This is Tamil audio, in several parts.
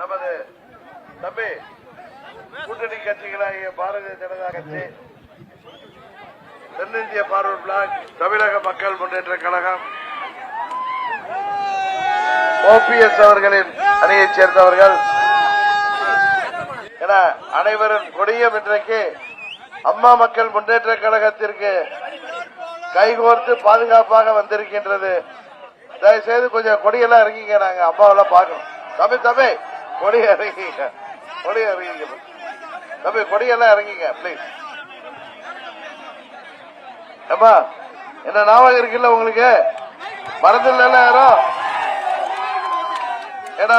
நமது தம்பி கூட்டணி கட்சிகளாகிய பாரதிய ஜனதா கட்சி தென்னிந்திய பார்வர்ட் பிளாக் தமிழக மக்கள் முன்னேற்ற கழகம் ஓபிஎஸ் அவர்களின் அணியைச் சேர்ந்தவர்கள். என அனைவரும் கொடியம் இன்றைக்கு அம்மா மக்கள் முன்னேற்ற கழகத்திற்கு கைகோர்த்து பாதுகாப்பாக வந்திருக்கின்றது. தயவுசெய்து கொஞ்சம் கொடியெல்லாம் இருக்கீங்க நாங்க அம்மாவெல்லாம் பார்க்கணும். தம்பி தம்பி. கொடி இறங்கிங்க கொடி இறங்கிங்க தம்பி கொடியெல்லாம் இறங்கிங்க ப்ளீஸ் அப்பா என்ன ஞாபகம் இருக்குல்ல உங்களுக்கு? மறந்துடல யாரும் ஏன்னா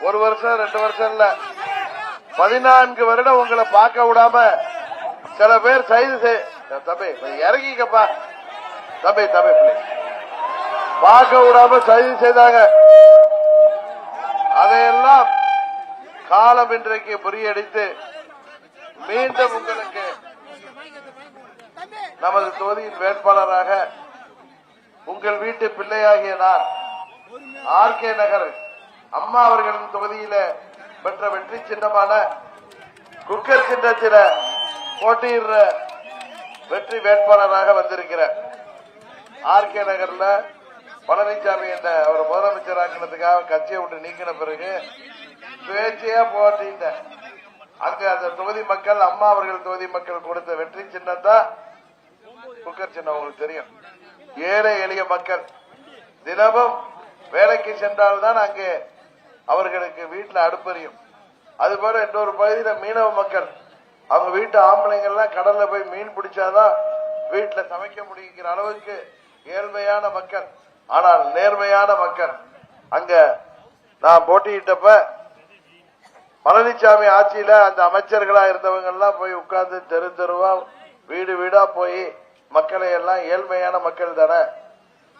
ஒரு வருஷம் ரெண்டு வருஷம் இல்ல. பதினான்கு வருடம் உங்களை பார்க்க விடாம சில பேர் சைது செய்- தம்பி கொஞ்சம் இறங்கிக்கப்பா தம்பி தம்பி பிள்ளை பார்க்க விடாம சைது செய்தாங்க. அதையெல்லாம் காலம் இன்றைக்கு முறியடித்து மீண்டும் உங்களுக்கு நமது தொகுதியின் வேட்பாளராக உங்கள் வீட்டு பிள்ளையாகிய நான் ஆர்கே நகர் அம்மா அவர்களின் தொகுதியில பெற்ற வெற்றி சின்னமான குக்கர் சின்னத்தில போட்டியிடுற வெற்றி வேட்பாளராக வந்திருக்கிறேன். ஆர்கே நகர்ல பழனிசாமி என்ற அவர் முதலமைச்சராக்கினதுக்காக கட்சியை விட்டு நீக்கின பிறகு சுயேட்சையா போட்டிட்டேன் அங்க அந்த தொகுதி மக்கள் அம்மா அவர்கள் தொகுதி மக்கள் கொடுத்த வெற்றி சின்னம் தான் குக்கர் சின்னம் உங்களுக்கு தெரியும். ஏழை எளிய மக்கள். தினமும் வேலைக்கு சென்றால்தான் அங்கே அவர்களுக்கு வீட்டில் அடுப்பறியும். அதுபோல இன்னொரு பகுதியில் மீனவ மக்கள். அவங்க வீட்டு ஆம்பளைங்கள்லாம் கடல்ல போய் மீன் பிடிச்சாதான் வீட்டில் சமைக்க முடியுங்கிற அளவுக்கு ஏழ்மையான மக்கள். ஆனால் நேர்மையான மக்கள். அங்க நான் போட்டியிட்டப்ப பழனிசாமி ஆட்சியில அந்த அமைச்சர்களா இருந்தவங்க எல்லாம் போய் உட்கார்ந்து தெரு தெருவா வீடு வீடா போய் மக்களை எல்லாம் ஏழ்மையான மக்கள் தானே.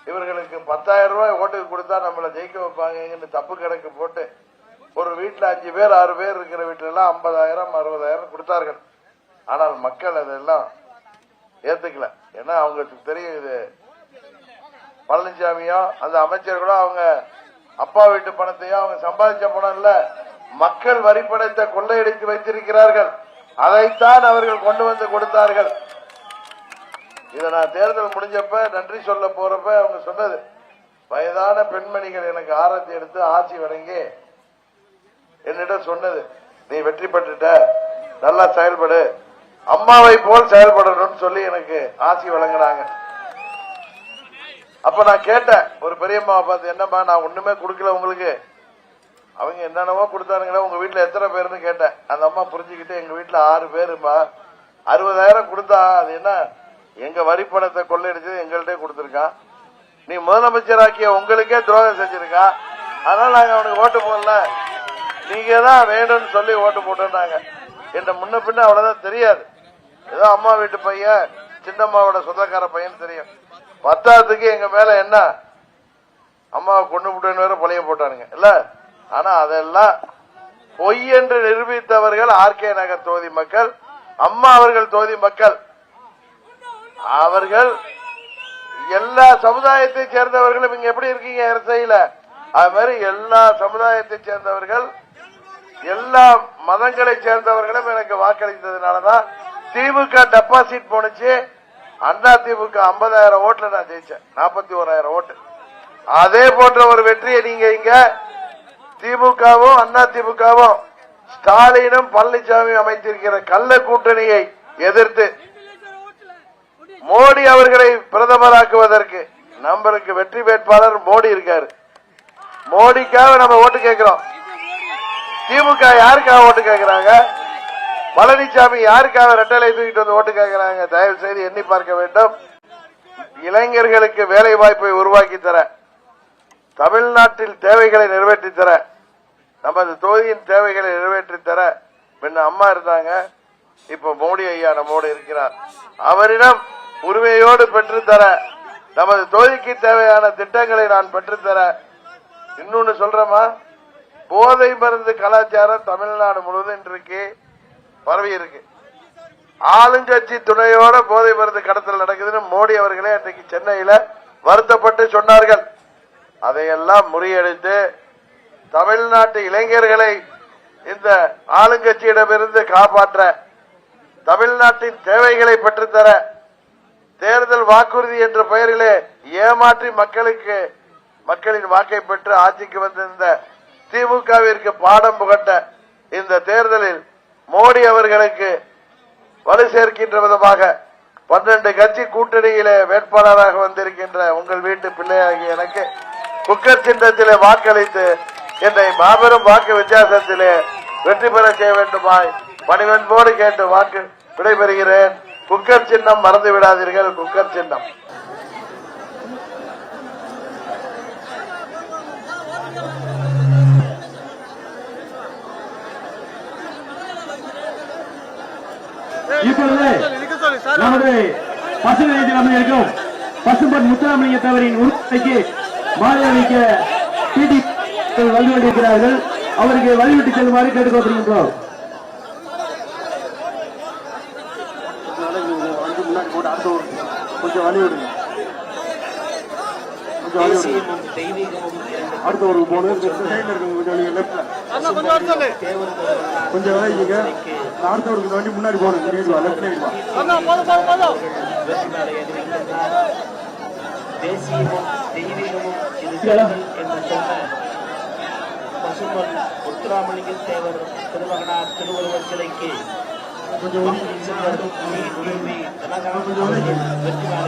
இவர்களுக்கு பத்தாயிரம் ரூபாய் ஓட்டுக்கு கொடுத்தா நம்மளை ஜெயிக்க வைப்பாங்கன்னு தப்பு கணக்கு போட்டு ஒரு வீட்டுல அஞ்சு பேர் ஆறு பேர் இருக்கிற வீட்டுல எல்லாம் ஐம்பதாயிரம் அறுபதாயிரம் கொடுத்தார்கள். ஆனால் மக்கள் அதெல்லாம் ஏத்துக்கல. ஏன்னா அவங்களுக்கு தெரியும் இது பழனிசாமியோ அந்த அமைச்சர்களோ அவங்க அப்பா வீட்டு பணத்தையோ அவங்க சம்பாதிச்ச பணம் இல்ல. மக்கள் வரிப்படைத்த கொள்ளையடித்து வைத்திருக்கிறார்கள். அதைத்தான் அவர்கள் கொண்டு வந்து கொடுத்தார்கள். இதை நான் தேர்தல் முடிஞ்சப்ப நன்றி சொல்ல போறப்ப அவங்க சொன்னது வயதான பெண்மணிகள் எனக்கு ஆரத்தி எடுத்து ஆசி வழங்கி என்னிடம் சொன்னது. நீ வெற்றி பெற்றுட்ட. நல்லா செயல்படு. அம்மாவை போல் செயல்படணும்னு சொல்லி எனக்கு ஆசி வழங்கினாங்க. அப்ப நான் கேட்டேன் ஒரு பெரியம்மாவை பார்த்து என்னம்மா நான் ஒண்ணுமே கொடுக்கல உங்களுக்கு. அவங்க என்னென்னமோ கொடுத்தானுங்களா உங்க வீட்டுல எத்தனை பேருன்னு கேட்டேன். அந்த அம்மா புரிஞ்சுக்கிட்டு எங்க வீட்டுல ஆறு பேருமா அறுபதாயிரம் கொடுத்தா அது என்ன? எங்க வரி பணத்தை கொள்ளையடிச்சது எங்கள்கிட்ட கொடுத்துருக்கான். நீ முதலமைச்சராக்கிய உங்களுக்கே துரோகம் செஞ்சிருக்கான் அதனால நாங்க அவனுக்கு ஓட்டு போடல. நீங்க தான் வேணும்னு சொல்லி ஓட்டு போட்டோம்னாங்க என்ன முன்ன பின்ன அவ்வளவுதான் தெரியாது. ஏதோ அம்மா வீட்டு பையன் சின்னம்மாவோட சொந்தக்கார பையன் தெரியும். பத்தாததுக்கு எங்க மேல என்ன? அம்மாவை கொண்டு விட்டுன்னு வேற பழைய போட்டானுங்க. இல்ல? ஆனா அதெல்லாம் பொய் என்று நிரூபித்தவர்கள் ஆர்கே நகர் தொகுதி மக்கள் அம்மா அவர்கள் தொகுதி மக்கள். அவர்கள் எல்லா சமுதாயத்தை சேர்ந்தவர்களும் இங்க எப்படி இருக்கீங்க அரசையில? அது மாதிரி எல்லா சமுதாயத்தை சேர்ந்தவர்கள் எல்லா மதங்களை சேர்ந்தவர்களும் எனக்கு வாக்களித்ததுனாலதான் திமுக டெபாசிட் போனுச்சு அண்ணா திமுக ஐம்பதாயிரம் ஓட்டுல நான் ஜெயிச்சேன். நாற்பத்தி ஓராயிரம் ஓட்டு. அதே போன்ற ஒரு வெற்றியை நீங்க இங்க திமுகவும் அண்ணா திமுகவும் ஸ்டாலினும் பழனிசாமி அமைத்திருக்கிற கள்ள கூட்டணியை எதிர்த்து மோடி அவர்களை பிரதமராக்குவதற்கு நம்மளுக்கு வெற்றி வேட்பாளர் மோடி இருக்காரு. மோடிக்காக நம்ம ஓட்டு கேட்கிறோம். திமுக யாருக்காக ஓட்டு கேட்கிறாங்க? பழனிசாமி யாருக்காக ரெட்டலை தூக்கிட்டு வந்து ஓட்டு கேட்கிறாங்க தயவு செய்து எண்ணி பார்க்க வேண்டும். இளைஞர்களுக்கு வேலை வாய்ப்பை உருவாக்கி தர தமிழ்நாட்டில் தேவைகளை நிறைவேற்றி தர நமது தொகுதியின் தேவைகளை நிறைவேற்றி தர முன்ன அம்மா இருந்தாங்க. இப்ப மோடி ஐயா நம்மோடு இருக்கிறார். அவரிடம் உரிமையோடு பெற்றுத்தர நமது தொகுதிக்கு தேவையான திட்டங்களை நான் பெற்றுத்தர இன்னொன்னு சொல்றமா போதை மருந்து கலாச்சாரம் தமிழ்நாடு முழுவதும் இன்றைக்கு பரவி இருக்கு. ஆளுங்கட்சி துணையோட போதை மருந்து கடத்தல் நடக்குதுன்னு மோடி அவர்களே அன்றைக்கு சென்னையில வருத்தப்பட்டு சொன்னார்கள். அதையெல்லாம் முறியடித்து தமிழ்நாட்டு இளைஞர்களை இந்த ஆளுங்கட்சியிடமிருந்து காப்பாற்ற தமிழ்நாட்டின் தேவைகளை பெற்றுத்தர தேர்தல் வாக்குறுதி என்ற பெயரிலே ஏமாற்றி மக்களுக்கு மக்களின் வாக்கை பெற்று ஆட்சிக்கு வந்திருந்த திமுகவிற்கு பாடம் புகட்ட இந்த தேர்தலில் மோடி அவர்களுக்கு வலு சேர்க்கின்ற விதமாக பன்னெண்டு கட்சி கூட்டணியிலே வேட்பாளராக வந்திருக்கின்ற உங்கள் வீட்டு பிள்ளையாகிய எனக்கு குக்கர் சின்னத்திலே வாக்களித்து என்னை மாபெரும் வாக்கு வித்தியாசத்திலே வெற்றி பெற செய்ய வேண்டுமாய் பணிவன்போடு கேட்டு வாக்கு விடைபெறுகிறேன். குக்கர் சின்னம் மறந்து விடாதீர்கள் குக்கர் சின்னம். இப்பொழுது நமது பசுமை அமைச்சருக்கும் பசும்பன் முத்துராமலிங்க தேவரின் உறுப்பினைக்கு மாலை அளிக்க டிடி வழிவிட்டிருக்கிறார்கள் அவருக்கு வழிவிட்டு செல்லுமாறு கேட்டுக்கொள்கின்றோம் கொஞ்சம் வழி விடுங்க கொஞ்சம் வழி விடுங்க தேசியமும் தெய்வீகமும் இரண்டு அடுத்த ஒரு போன கொஞ்சம் கொஞ்சம் அடுத்த ஒரு வண்டி முன்னாடி போகணும். சைடு வா லெஃப்ட் சைடு வா வெற்றி மேடை அறிவிக்கின்றார் தேசியமும் தெய்வீகமும் என்று சொன்ன பசுமன் முத்துராமலிங்க தேவர் திருமகனார் திருவள்ளுவர் சிலைக்கு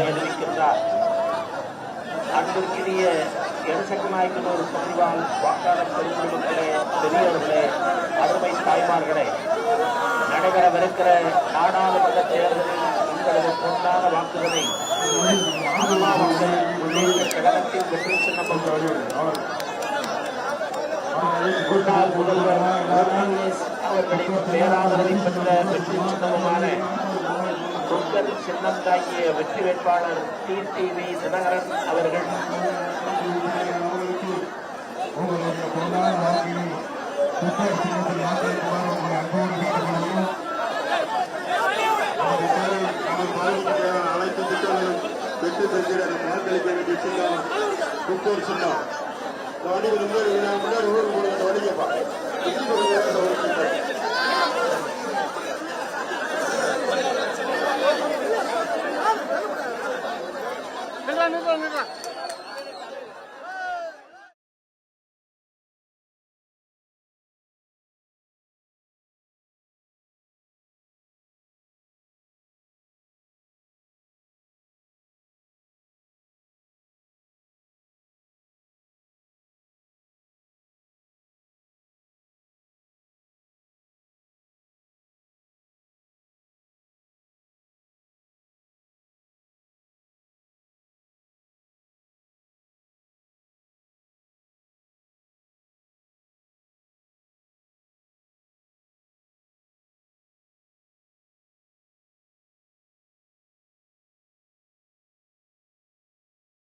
அறிவிக்கின்றார் அன்பிற்கினிய எரிசக்கநாயக்கனூர் வாக்காளர் பெருமக்களே பெரியவர்களே அருமை தாய்மார்களே நடைபெறவிருக்கிற நாடாளுமன்ற தேர்தலில் உங்களது பொன்னான வாக்குகளை அம்மா வெற்றி சின்னமாக முன்னாள் முதல்வர் அவர்களின் பேராதரவை பெற்ற வெற்றி சின்னமுமான குக்கர் சின்னம் தாங்கிய வெற்றி வேட்பாளர் டிடிவி தினகரன் அவர்கள். அனைத்து திட்டங்களும் வெற்றி பெறுகிறது வாக்களிக்க வேண்டிய சின்னம் புத்தூர் சின்னம் வண்டிகள் முன்னாடி முன்னாடி ஊருக்கு போடுங்க வண்டிக்கப்பா நிக்கலாம் நிக்கலாம் நிக்கலாம்